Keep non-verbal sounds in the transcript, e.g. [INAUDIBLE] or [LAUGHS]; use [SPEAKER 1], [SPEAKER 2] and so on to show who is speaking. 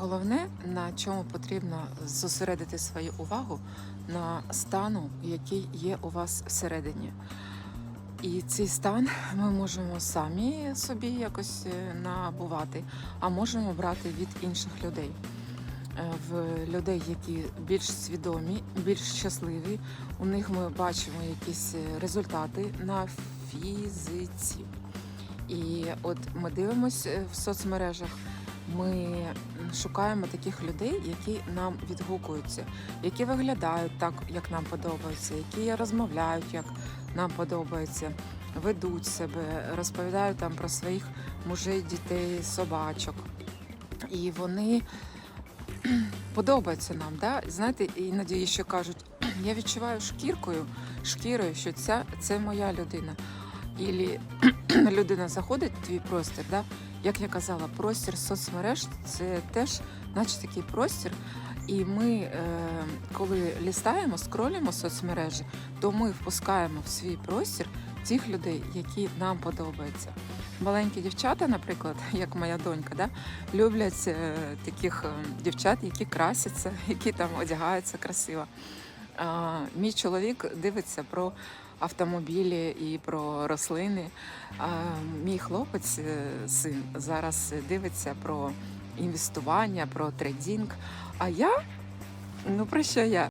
[SPEAKER 1] Головне, на чому потрібно зосередити свою увагу на стану, який є у вас всередині. І цей стан ми можемо самі собі якось е, набувати, а можемо брати від інших людей. Е, В людей, які більш свідомі, більш щасливі, у них ми бачимо якісь е, результати на фізиці. І от ми дивимося в соцмережах, ми шукаємо таких людей, які нам відгукуються, які виглядають так, як нам подобається, які розмовляють, як нам подобається, ведуть себе, розповідають там про своїх мужей, дітей, собачок. І вони [CLEARS THROAT] подобаються нам. Да? Знаєте, іноді ще кажуть, я відчуваю шкіркою, шкірою, що ця це моя людина. І [CLEARS THROAT] людина заходить в твій простір, да? як я казала, простір соцмереж це теж, наче такий простір. І ми, е, коли лістаємо, скролюємо соцмережі, то ми впускаємо в свій простір тих людей, які нам подобаються. Маленькі дівчата, наприклад, [LAUGHS] як моя донька, да, люблять е, таких е, дівчат, які красяться, [LAUGHS] які там одягаються красиво. А, мій чоловік дивиться про автомобілі і про рослини. А мій хлопець, е, син, зараз дивиться про інвестування, про трейдинг. А я, ну про що я?